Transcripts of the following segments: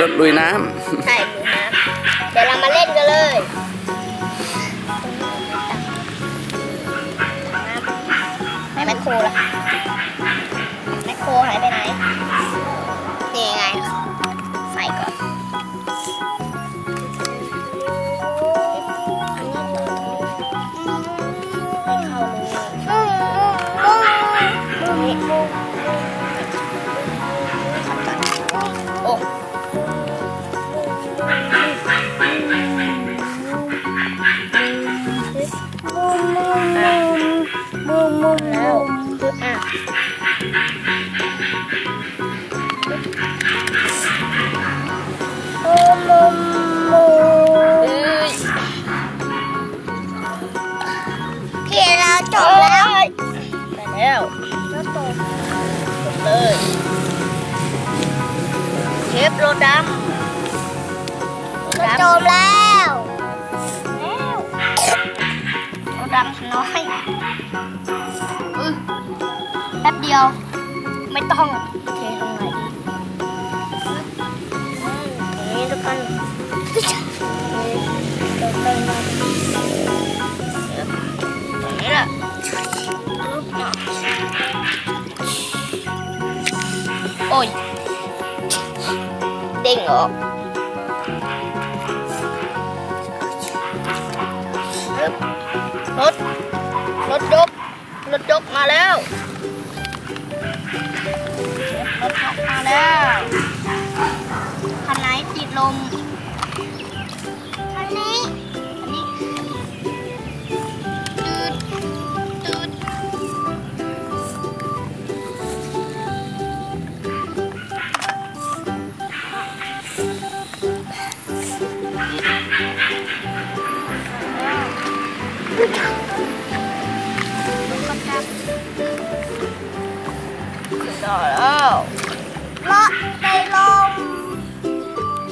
รถลุยน้ำใช่ลุยน้ำเดี๋ยวเรามาเล่นกันเลยไม่แมคโครละ mum mum mum mông อือแป๊บเดียว ไม่ต้องเทลงไหนดีอืมอย่างนี้ทุกคนนี่ตรงมาตรงนี้แหละปึ๊บมาโอ้ย เด้งออกปึ๊บรถ รถยกรถยกมาแล้วรถยกมาแล้วคันไหนติดลมคันนี้คันนี้ตืดตืด Trời ơi Nó đi, luôn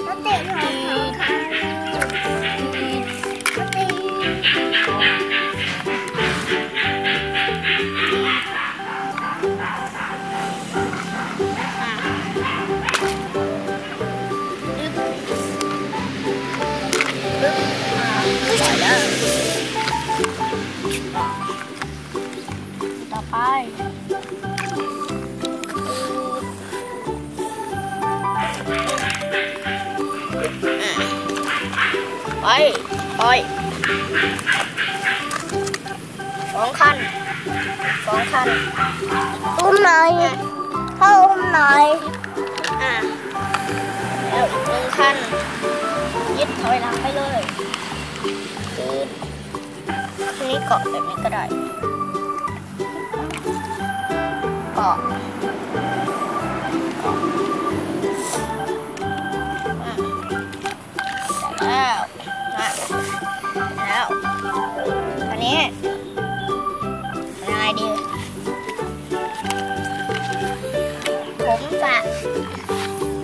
Nó tiện hơn hơn khá Nó tiện Bye. ไปไปไปสองคันสองคันอุ้มหน่อยเข้าอุ้มหน่อยอะแล้วอีกหนึ่งคันยึดถอยหลังไปเลยคือทีนี้เกาะแบบนี้ก็ได้เกาะอะ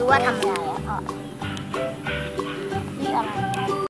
ว่าทำอะไรอะ